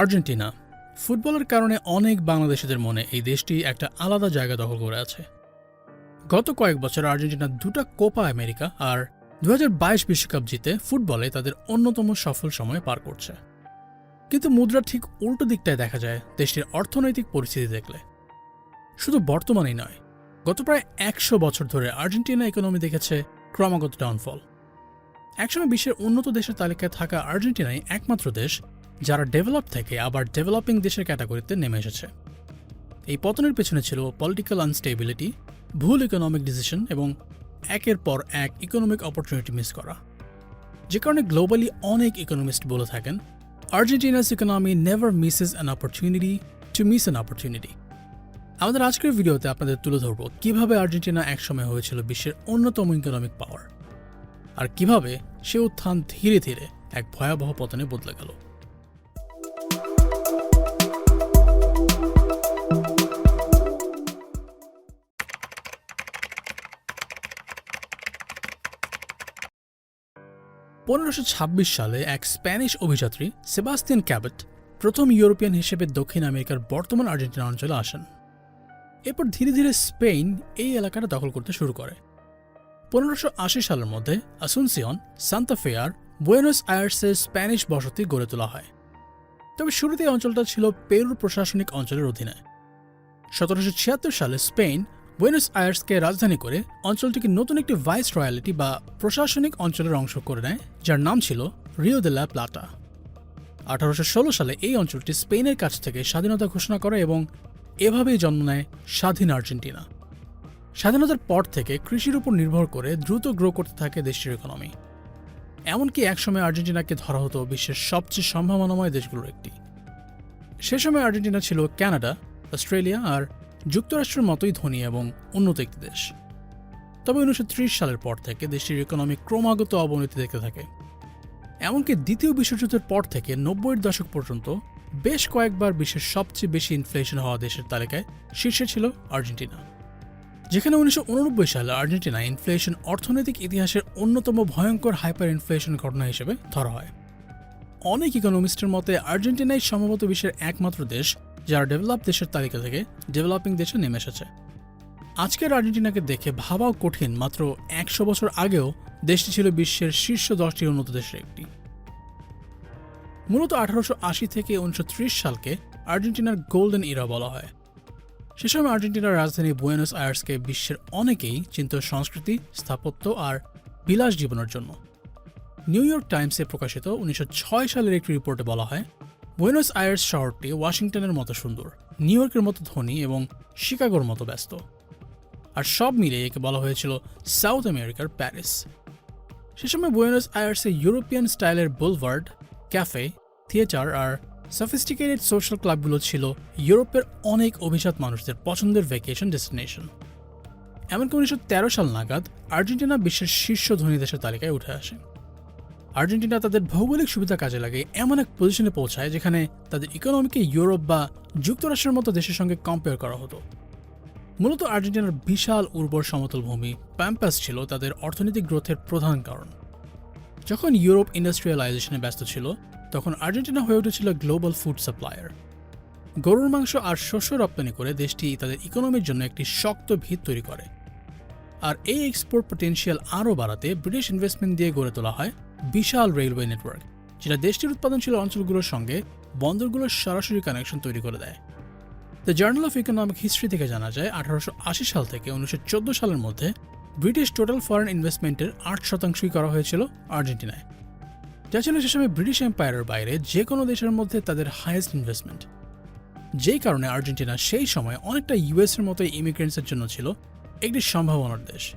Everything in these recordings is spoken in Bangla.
আর্জেন্টিনা, ফুটবলের কারণে অনেক বাংলাদেশিদের মনে এই দেশটি একটা আলাদা জায়গা দখল করে আছে। গত কয়েক বছর আর্জেন্টিনা দুটো কোপা আমেরিকা আর দু বিশ্বকাপ জিতে ফুটবলে তাদের অন্যতম সফল সময় পার করছে। কিন্তু মুদ্রার ঠিক উল্টো দিকটায় দেখা যায়, দেশটির অর্থনৈতিক পরিস্থিতি দেখলে। শুধু বর্তমানেই নয়, গত প্রায় একশো বছর ধরে আর্জেন্টিনা ইকোনমি দেখেছে ক্রমাগত ডাউনফল একসময় বিশ্বের উন্নত দেশের তালিকায় থাকা আর্জেন্টিনাই একমাত্র দেশ যারা ডেভেলপ থেকে আবার ডেভেলপিং দেশের ক্যাটাগরিতে নেমে এসেছে। এই পতনের পেছনে ছিল পলিটিক্যাল আনস্টেবিলিটি ভুল ইকোনমিক ডিসিশন এবং একের পর এক ইকোনমিক অপরচুনিটি মিস করা। যে কারণে গ্লোবালি অনেক ইকোনমিস্ট বলে থাকেন Argentina's economy never misses an opportunity to miss an opportunity আমাদের আজকের ভিডিওতে আপনাদের তুলে ধরব কীভাবে আর্জেন্টিনা একসময় হয়েছিল বিশ্বের অন্যতম ইকোনমিক পাওয়ার আর কীভাবে সে উত্থান ধীরে ধীরে এক ভয়াবহ পতনে বদলে গেল। পনেরোশো সালে এক স্প্যানিশ অভিযাত্রী, সেবাস্তিয়ান ক্যাবেট, প্রথম ইউরোপিয়ান হিসেবে দক্ষিণ আমেরিকার বর্তমান আর্জেন্টিনা অঞ্চলে আসেন। এরপর ধীরে ধীরে স্পেন এই এলাকাটা দখল করতে শুরু করে। পনেরোশো সালের মধ্যে আসুনসিয়ন সান্তাফেয়ার বুয়েনোস আয়ার্সের স্প্যানিশ বসতি গড়ে তোলা হয়। তবে শুরুতে অঞ্চলটা ছিল পেরুর প্রশাসনিক অঞ্চলের অধীনে। সতেরোশো ছিয়াত্তর সালে স্পেন বুয়েনোস আয়ার্সকে রাজধানী করে অঞ্চলটিকে নতুন একটি ভাইস রয়্যালিটি বা প্রশাসনিক অঞ্চলের অংশ করে নেয়, যার নাম ছিল রিও দে লা প্লাটা আঠারোশো ষোলো সালে এই অঞ্চলটি স্পেনের কাছ থেকে স্বাধীনতা ঘোষণা করে এবং এভাবেই জন্ম নেয় স্বাধীন আর্জেন্টিনা। স্বাধীনতার পর থেকে কৃষির উপর নির্ভর করে দ্রুত গ্রো করতে থাকে দেশটির ইকোনমি এমনকি একসময় আর্জেন্টিনাকে ধরা হতো বিশ্বের সবচেয়ে সম্ভাবনাময় দেশগুলোর একটি। সে সময় আর্জেন্টিনা ছিল কানাডা অস্ট্রেলিয়া আর যুক্তরাষ্ট্রের মতোই ধনী এবং উন্নত একটি দেশ। তবে উনিশশো ত্রিশ সালের পর থেকে দেশটির ইকোনমি ক্রমাগত অবনতি দেখতে থাকে। এমনকি দ্বিতীয় বিশ্বযুদ্ধের পর থেকে নব্বইয়ের দশক পর্যন্ত বেশ কয়েকবার বিশ্বের সবচেয়ে বেশি ইনফ্লেশন হওয়া দেশের তালিকায় শীর্ষে ছিল আর্জেন্টিনা। যেখানে উনিশশো উননব্বই সালে আর্জেন্টিনা ইনফ্লেশন অর্থনৈতিক ইতিহাসের অন্যতম ভয়ঙ্কর হাইপার ইনফ্লেশন ঘটনা হিসেবে ধরা হয়। অনেক ইকোনমিস্টের মতে, আর্জেন্টিনাই সম্ভবত বিশ্বের একমাত্র দেশ যারা ডেভেলপ দেশের তালিকা থেকে ডেভেলপিং দেশে নেমে এসেছে। আজকের আর্জেন্টিনাকে দেখে ভাবাও কঠিন, মাত্র একশো বছর আগেও দেশটি ছিল বিশ্বের শীর্ষ দশটি উন্নত দেশের একটি। মূলত আঠারোশো আশি থেকে উনিশশো ত্রিশ সালকে আর্জেন্টিনার গোল্ডেন ইরা বলা হয়। সে সময় আর্জেন্টিনার রাজধানী বুয়েনোস আয়ার্সকে বিশ্বের অনেকেই চিন্ত সংস্কৃতি, স্থাপত্য আর বিলাস জীবনের জন্য। নিউ ইয়র্ক টাইমসে প্রকাশিত উনিশশো ছয় সালের একটি রিপোর্টে বলা হয় বুয়েনোস আয়ার্স শহরটি ওয়াশিংটনের মতো সুন্দর নিউ ইয়র্কের মতো ধনী এবং শিকাগোর মতো ব্যস্ত। আর সব মিলিয়ে একে বলা হয়েছিল সাউথ আমেরিকার প্যারিস সে সময় বুয়েনোস আয়ার্সে ইউরোপিয়ান স্টাইলের বুলভার্ড ক্যাফে থিয়েটার আর সফিস্টিকেটেড সোশ্যাল ক্লাবগুলো ছিল ইউরোপের অনেক অভিজাত মানুষদের পছন্দের ভ্যাকেশন ডেস্টিনেশন এমনকি উনিশশো তেরো সাল নাগাদ আর্জেন্টিনা বিশ্বের শীর্ষ ধনী দেশের তালিকায় উঠে আসে। আর্জেন্টিনা তাদের ভৌগোলিক সুবিধা কাজে লাগে এমন এক পজিশনে পৌঁছায় যেখানে তাদের ইকোনমিকে ইউরোপ বা যুক্তরাষ্ট্রের মতো দেশের সঙ্গে কম্পেয়ার করা হতো। মূলত আর্জেন্টিনার বিশাল উর্বর সমতল ভূমি প্যাম্পাস ছিল তাদের অর্থনৈতিক গ্রোথের প্রধান কারণ। যখন ইউরোপ ইন্ডাস্ট্রিয়ালাইজেশনে ব্যস্ত ছিল, তখন আর্জেন্টিনা হয়ে উঠেছিল গ্লোবাল ফুড সাপ্লায়ার গরুর মাংস আর শস্য রপ্তানি করে দেশটি তাদের ইকোনমির জন্য একটি শক্ত ভিত তৈরি করে। আর এই এক্সপোর্ট পটেনশিয়াল আরও বাড়াতে ব্রিটিশ ইনভেস্টমেন্ট দিয়ে গড়ে তোলা হয় বিশাল রেলওয়ে নেটওয়ার্ক, যেটা দেশটির উৎপাদনশীল অঞ্চলগুলোর সঙ্গে বন্দরগুলোর সরাসরি কানেকশন তৈরি করে দেয়। The journal of economic history থেকে জানা যায়, আঠারোশো আশি সাল থেকে উনিশশো চোদ্দ সালের মধ্যে ব্রিটিশ টোটাল ফরেন ইনভেস্টমেন্টের আট শতাংশই করা হয়েছিল আর্জেন্টিনায়। যা ছিল সে সময় ব্রিটিশ এম্পায়ারের বাইরে যে কোনো দেশের মধ্যে তাদের হায়েস্ট ইনভেস্টমেন্ট যেই কারণে আর্জেন্টিনা সেই সময় অনেকটা ইউএসের মতো ইমিগ্রেন্টসের জন্য ছিল একটি সম্ভাবনার দেশ।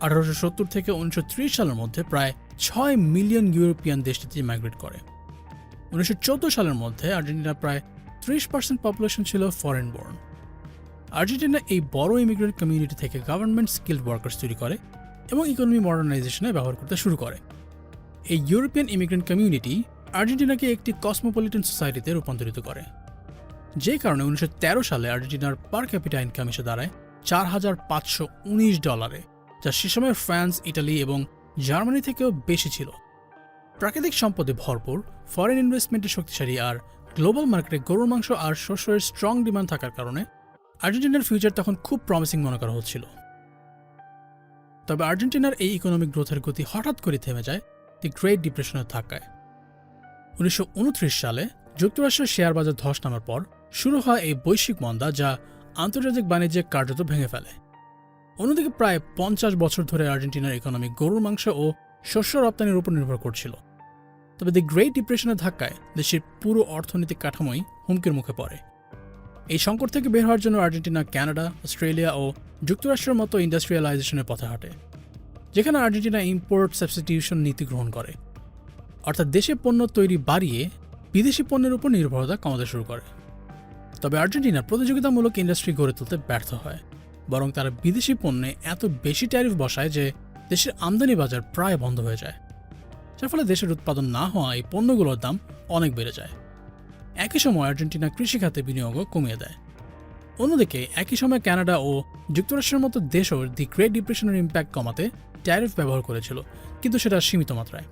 আঠারোশো সত্তর থেকে উনিশশো ত্রিশ সালের মধ্যে প্রায় ছয় মিলিয়ন ইউরোপিয়ান দেশটিতে মাইগ্রেট করে। উনিশশো চোদ্দ সালের মধ্যে আর্জেন্টিনার প্রায় ত্রিশ পার্সেন্ট পপুলেশন ছিল ফরেন বর্ন আর্জেন্টিনা এই বড় ইমিগ্রেন্ট কমিউনিটি থেকে গভর্নমেন্ট স্কিল্ড ওয়ার্কার্স তৈরি করে এবং ইকোনমি মডার্নাইজেশনে ব্যবহার করতে শুরু করে। এই ইউরোপিয়ান ইমিগ্রেন্ট কমিউনিটি আর্জেন্টিনাকে একটি কসমোপলিটন সোসাইটিতে রূপান্তরিত করে। যে কারণে উনিশশো তেরো সালে আর্জেন্টিনার পার ক্যাপিটা ইনকাম এসে দাঁড়ায় চার হাজার পাঁচশো উনিশ ডলারে যা সে সময় ফ্রান্স, ইটালি এবং জার্মানি থেকেও বেশি ছিল। প্রাকৃতিক সম্পদে ভরপুর ফরেন ইনভেস্টমেন্টের শক্তিশালী আর গ্লোবাল মার্কেটে গরুর মাংস আর শস্যের স্ট্রং ডিমান্ড থাকার কারণে আর্জেন্টিনার ফিউচার তখন খুব প্রমিসিং মনে করা হচ্ছিল। তবে আর্জেন্টিনার এই ইকোনমিক গ্রোথের গতি হঠাৎ করে থেমে যায় দি গ্রেট ডিপ্রেশনের ধাক্কায়। উনিশশো উনত্রিশ সালে যুক্তরাষ্ট্রের শেয়ার বাজার ধস নামার পর শুরু হয় এই বৈশ্বিক মন্দা যা আন্তর্জাতিক বাণিজ্যে কার্যত ভেঙে ফেলে। অন্যদিকে প্রায় পঞ্চাশ বছর ধরে আর্জেন্টিনার ইকোনমি গরুর মাংস ও শস্য রপ্তানির উপর নির্ভর করছিল। তবে দি গ্রেট ডিপ্রেশনের ধাক্কায় দেশের পুরো অর্থনৈতিক কাঠামোই হুমকির মুখে পড়ে। এই সংকট থেকে বের হওয়ার জন্য আর্জেন্টিনা, কানাডা, অস্ট্রেলিয়া ও যুক্তরাষ্ট্রের মতো ইন্ডাস্ট্রিয়ালাইজেশনের পথে হাঁটে, যেখানে আর্জেন্টিনা ইম্পোর্ট সাবস্টিটিউশন নীতি গ্রহণ করে। অর্থাৎ দেশে পণ্য তৈরি বাড়িয়ে বিদেশি পণ্যের উপর নির্ভরতা কমাতে শুরু করে। তবে আর্জেন্টিনা প্রতিযোগিতামূলক ইন্ডাস্ট্রি গড়ে তুলতে ব্যর্থ হয়। বরং তারা বিদেশি পণ্যে এত বেশি ট্যারিফ বসায় যে দেশের আমদানি বাজার প্রায় বন্ধ হয়ে যায়। যার ফলে দেশের উৎপাদন না হওয়া এই পণ্যগুলোর দাম অনেক বেড়ে যায়। একই সময় আর্জেন্টিনা কৃষিখাতে বিনিয়োগও কমিয়ে দেয়। অন্যদিকে, একই সময় কানাডা ও যুক্তরাষ্ট্রের মতো দেশও দি গ্রেট ডিপ্রেশনের ইম্প্যাক্ট কমাতে ট্যারিফ ব্যবহার করেছিল, কিন্তু সেটা সীমিত মাত্রায়।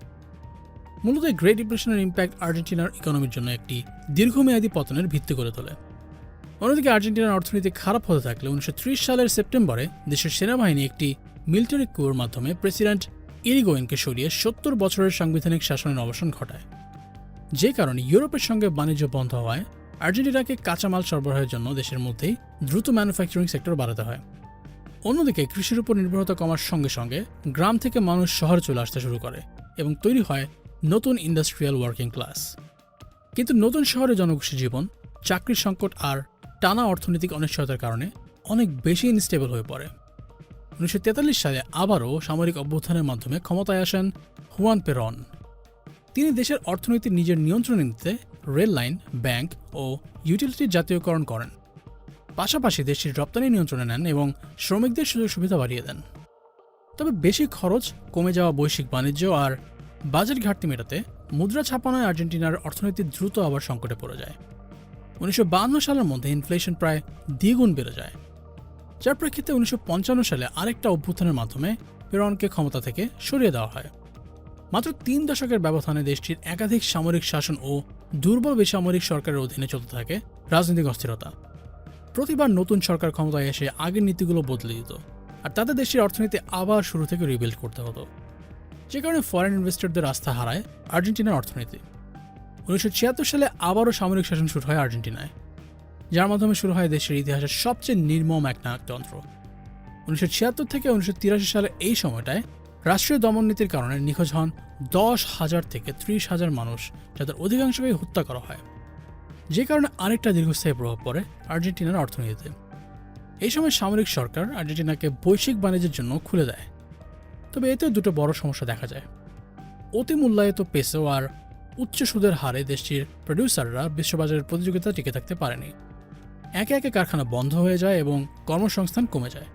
মূলত গ্রেট ডিপ্রেশনের ইম্প্যাক্ট আর্জেন্টিনার ইকোনমির জন্য একটি দীর্ঘমেয়াদী পতনের ভিত্তি করে তোলে। অন্যদিকে আর্জেন্টিনার অর্থনীতি খারাপ হতে থাকলে উনিশশো ত্রিশ সালের সেপ্টেম্বরে দেশের সেনাবাহিনী একটি মিলিটারি কুয়োর মাধ্যমে প্রেসিডেন্ট ইরিগোয়েনকে সরিয়ে সত্তর বছরের সাংবিধানিক শাসনের অবসান ঘটায়। যে কারণে ইউরোপের সঙ্গে বাণিজ্য বন্ধ হওয়ায় আর্জেন্টিনাকে কাঁচামাল সরবরাহের জন্য দেশের মধ্যেই দ্রুত ম্যানুফ্যাকচারিং সেক্টর বাড়াতে হয়। অন্যদিকে কৃষির উপর নির্ভরতা কমার সঙ্গে সঙ্গে গ্রাম থেকে মানুষ শহরে চলে আসতে শুরু করে এবং তৈরি হয় নতুন ইন্ডাস্ট্রিয়াল ওয়ার্কিং ক্লাস কিন্তু নতুন শহরে জনগোষ্ঠী জীবন, চাকরির সংকট আর টানা অর্থনৈতিক অনিশ্চয়তার কারণে অনেক বেশি ইনস্টেবল হয়ে পড়ে। উনিশশো তেতাল্লিশ সালে আবারও সামরিক অভ্যুত্থানের মাধ্যমে ক্ষমতায় আসেন হুয়ান পেরন। তিনি দেশের অর্থনীতি নিজের নিয়ন্ত্রণে নিতে রেল লাইন, ব্যাংক ও ইউটিলিটি জাতীয়করণ করেন। পাশাপাশি দেশটির রপ্তানি নিয়ন্ত্রণে নেন এবং শ্রমিকদের সুযোগ সুবিধা বাড়িয়ে দেন। তবে বেশি খরচ, কমে যাওয়া বৈশ্বিক বাণিজ্য আর বাজেট ঘাটতি মেটাতে মুদ্রা ছাপানোয় আর্জেন্টিনার অর্থনীতি দ্রুত আবার সংকটে পড়ে যায়। উনিশশো সালের মধ্যে ইনফ্লেশন প্রায় দ্বিগুণ বেড়ে যায়। যার প্রেক্ষিতে উনিশশো পঞ্চান্ন সালে আরেকটা অভ্যুত্থানের মাধ্যমে পেরনকে ক্ষমতা থেকে সরিয়ে দেওয়া হয়। মাত্র তিন দশকের ব্যবধানে দেশটির একাধিক সামরিক শাসন ও দুর্বল বেসামরিক সরকারের অধীনে চলতে থাকে রাজনৈতিক অস্থিরতা। প্রতিবার নতুন সরকার ক্ষমতায় এসে আগের নীতিগুলো বদলে দিত আর তাতে দেশের অর্থনীতি আবার শুরু থেকে রিবিল্ড করতে হতো। যে কারণে ফরেন ইনভেস্টরদের আস্থা হারায় আর্জেন্টিনার অর্থনীতি। উনিশশো ছিয়াত্তর সালে আবারও সামরিক শাসন শুরু হয় আর্জেন্টিনায়, যার মাধ্যমে শুরু হয় দেশের ইতিহাসের সবচেয়ে নির্মম এক নায়কতন্ত্র উনিশশো ছিয়াত্তর থেকে উনিশশো তিরাশি সালে এই সময়টায় রাষ্ট্রীয় দমন নীতির কারণে নিখোঁজ হন দশ হাজার থেকে ত্রিশ হাজার মানুষ, যাদের অধিকাংশকেই হত্যা করা হয়। যে কারণে আরেকটা দীর্ঘস্থায়ী প্রভাব পড়ে আর্জেন্টিনার অর্থনীতিতে। এই সময় সামরিক সরকার আর্জেন্টিনাকে বৈশ্বিক বাণিজ্যের জন্য খুলে দেয়। তবে এতেও দুটো বড় সমস্যা দেখা যায়। অতি মূল্যায়িত পেসো আর উচ্চ সুদের হারে দেশটির প্রডিউসাররা বিশ্ববাজারের প্রতিযোগিতা টিকে থাকতে পারেনি। একে একে কারখানা বন্ধ হয়ে যায় এবং কর্মসংস্থান কমে যায়।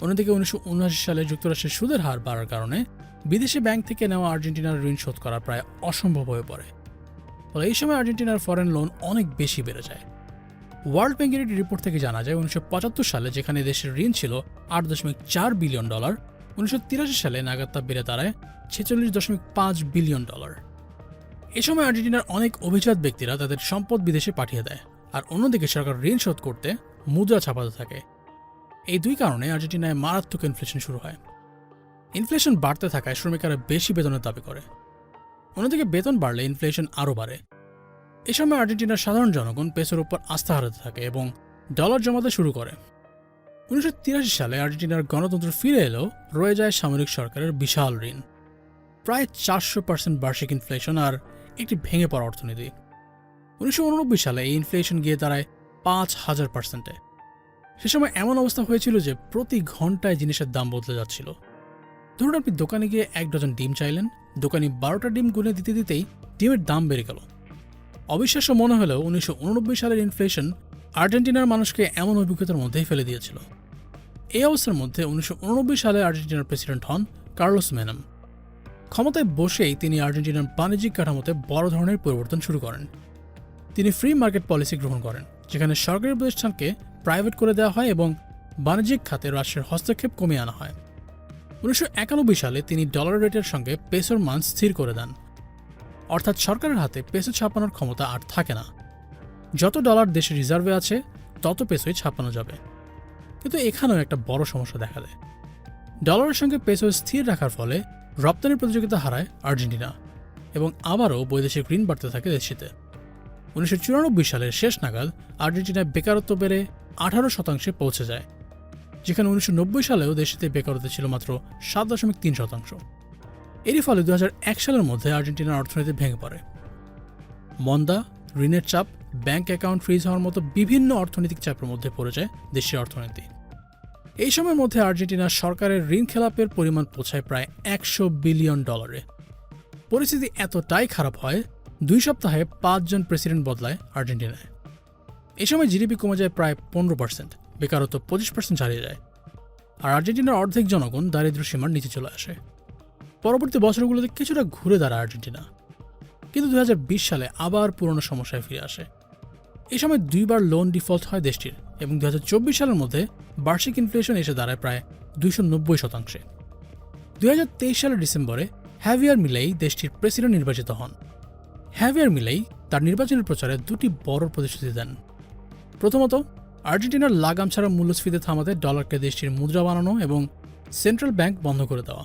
অন্যদিকে উনিশশো উনআশি সালে যুক্তরাষ্ট্রের সুদের হার বাড়ার কারণে বিদেশি ব্যাংক থেকে নেওয়া আর্জেন্টিনার ঋণ শোধ করা প্রায় অসম্ভব হয়ে পড়ে। ফলে এই সময় আর্জেন্টিনার ফরেন লোন অনেক বেশি বেড়ে যায়। ওয়ার্ল্ড ব্যাংকের একটি রিপোর্ট থেকে জানা যায়, উনিশশো পঁচাত্তর সালে যেখানে দেশের ঋণ ছিল আট দশমিক চার বিলিয়ন ডলার, উনিশশো তিরাশি সালে নাগাদ তা বেড়ে দাঁড়ায় ছেচল্লিশ দশমিক পাঁচ বিলিয়ন ডলার। এ সময় আর্জেন্টিনার অনেক অভিজাত ব্যক্তিরা তাদের সম্পদ বিদেশে পাঠিয়ে দেয়, আর অন্যদিকে সরকার ঋণ শোধ করতে মুদ্রা ছাপাতে থাকে। এই দুই কারণে আর্জেন্টিনায় মারাত্মক ইনফ্লেশন শুরু হয়। ইনফ্লেশন বাড়তে থাকায় শ্রমিকেরা বেশি বেতনের দাবি করে। অন্যদিকে বেতন বাড়লে ইনফ্লেশন আরও বাড়ে। এ সময় আর্জেন্টিনার সাধারণ জনগণ পেসোর উপর আস্থা হারাতে থাকে এবং ডলার জমাতে শুরু করে। উনিশশো তিরাশি সালে আর্জেন্টিনার গণতন্ত্র ফিরে এলেও রয়ে যায় সামরিক সরকারের বিশাল ঋণ। প্রায় চারশো পার্সেন্ট বার্ষিক ইনফ্লেশন আর একটি ভেঙে পড়া অর্থনীতি। উনিশশো উননব্বই সালে এই ইনফ্লেশন গিয়ে দাঁড়ায় পাঁচ হাজার পার্সেন্টে সে সময় এমন অবস্থা হয়েছিল যে প্রতি ঘন্টায় জিনিসের দাম বদলে যাচ্ছিল। ধরুন আপনি দোকানে গিয়ে এক ডজন ডিম চাইলেন, দোকানি বারোটা ডিম গুনে দিতে দিতেই ডিমের দাম বেড়ে গেল। অবিশ্বাস্য মনে হলেও উনিশশো উননব্বই সালের ইনফ্লেশন আর্জেন্টিনার মানুষকে এমন অভিজ্ঞতার মধ্যেই ফেলে দিয়েছিল। এই অবস্থার মধ্যে উনিশশো উননব্বই সালে আর্জেন্টিনার প্রেসিডেন্ট হন কার্লোস মেনাম। ক্ষমতায় বসেই তিনি আর্জেন্টিনার বাণিজ্যিক কাঠামোতে বড় ধরনের পরিবর্তন শুরু করেন। তিনি ফ্রি মার্কেট পলিসি গ্রহণ করেন, যেখানে সরকারি প্রতিষ্ঠানকে প্রাইভেট করে দেওয়া হয় এবং বাণিজ্যিক খাতে রাষ্ট্রের হস্তক্ষেপ কমিয়ে আনা হয়। উনিশশো একানব্বই সালে তিনি ডলার রেটের সঙ্গে পেসোর মান স্থির করে দেন। অর্থাৎ সরকারের হাতে পেসো ছাপানোর ক্ষমতা আর থাকে না। যত ডলার দেশের রিজার্ভে আছে, তত পেসোই ছাপানো যাবে। কিন্তু এখানেও একটা বড় সমস্যা দেখা দেয়। ডলারের সঙ্গে পেসো স্থির রাখার ফলে রপ্তানির প্রতিযোগিতা হারায় আর্জেন্টিনা এবং আবারও বৈদেশিক ঋণ বাড়তে থাকে দেশটিতে। উনিশশো চুরানব্বই সালের শেষ নাগাদ আর্জেন্টিনায় বেকারত্ব বেড়ে আঠারো শতাংশে পৌঁছে যায়, যেখানে উনিশশো নব্বই সালেও দেশটিতে বেকারত্ব ছিল মাত্র সাত দশমিক তিন শতাংশ। এরই ফলে দু সালের মধ্যে আর্জেন্টিনার অর্থনীতি ভেঙে পড়ে। মন্দা, ঋণের চাপ, ব্যাংক অ্যাকাউন্ট ফ্রিজ হওয়ার মতো বিভিন্ন অর্থনৈতিক চাপের মধ্যে পড়ে যায় দেশের অর্থনীতি। এই সময়ের মধ্যে আর্জেন্টিনার সরকারের ঋণ খেলাপের পরিমাণ পৌঁছায় প্রায় একশো বিলিয়ন ডলারে। পরিস্থিতি এতটাই খারাপ হয়, দুই সপ্তাহে পাঁচজন প্রেসিডেন্ট বদলায় আর্জেন্টিনায়। এই সময় জিডিপি কমে যায় প্রায় পনেরো পার্সেন্ট, বেকারত্ব পঁচিশ পার্সেন্ট ছাড়িয়ে যায়। আর আর্জেন্টিনার অর্ধেক জনগণ দারিদ্র্য সীমার নিচে চলে আসে। পরবর্তী বছরগুলোতে কিছুটা ঘুরে দাঁড়ায় আর্জেন্টিনা। কিন্তু দু হাজার বিশ সালে আবার পুরনো সমস্যায় ফিরে আসে। এই সময় দুইবার লোন ডিফল্ট হয় দেশটির। এবং দু হাজার চব্বিশ সালের মধ্যে বার্ষিক ইনফ্লেশন এসে দাঁড়ায় প্রায় দুইশো নব্বই শতাংশে। দুই হাজার তেইশ সালের ডিসেম্বরে হ্যাভিয়ার মিলেই দেশটির প্রেসিডেন্ট নির্বাচিত হন। হ্যাভিয়ার মিলেই তার নির্বাচনের প্রচারে দুটি বড় প্রতিশ্রুতি দেন। প্রথমত, আর্জেন্টিনার লাগাম ছাড়া মূল্যস্ফীতি থামাতে ডলারকে দেশটির মুদ্রা বানানো এবং সেন্ট্রাল ব্যাংক বন্ধ করে দেওয়া।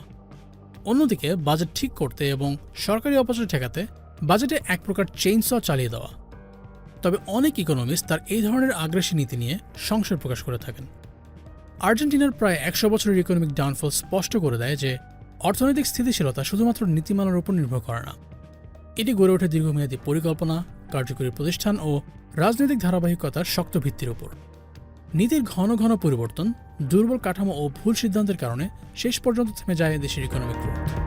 অন্যদিকে বাজেট ঠিক করতে এবং সরকারি অপচয় ঠেকাতে বাজেটে এক প্রকার চেইনস চালিয়ে দেওয়া। তবে অনেক ইকোনমিস্ট তার এই ধরনের আগ্রাসী নীতি নিয়ে সংশয় প্রকাশ করে থাকেন। আর্জেন্টিনার প্রায় একশো বছরের ইকোনমিক ডাউনফল স্পষ্ট করে দেয় যে, অর্থনৈতিক স্থিতিশীলতা শুধুমাত্র নীতিমালার উপর নির্ভর করে না। এটি গড়ে ওঠে দীর্ঘমেয়াদী পরিকল্পনা, কার্যকরী প্রতিষ্ঠান ও রাজনৈতিক ধারাবাহিকতার শক্ত ভিত্তির উপর। নীতির ঘন ঘন পরিবর্তন, দুর্বল কাঠামো ও ভুল সিদ্ধান্তের কারণে শেষ পর্যন্ত থেমে যায় দেশের ইকোনমিক গ্রোথ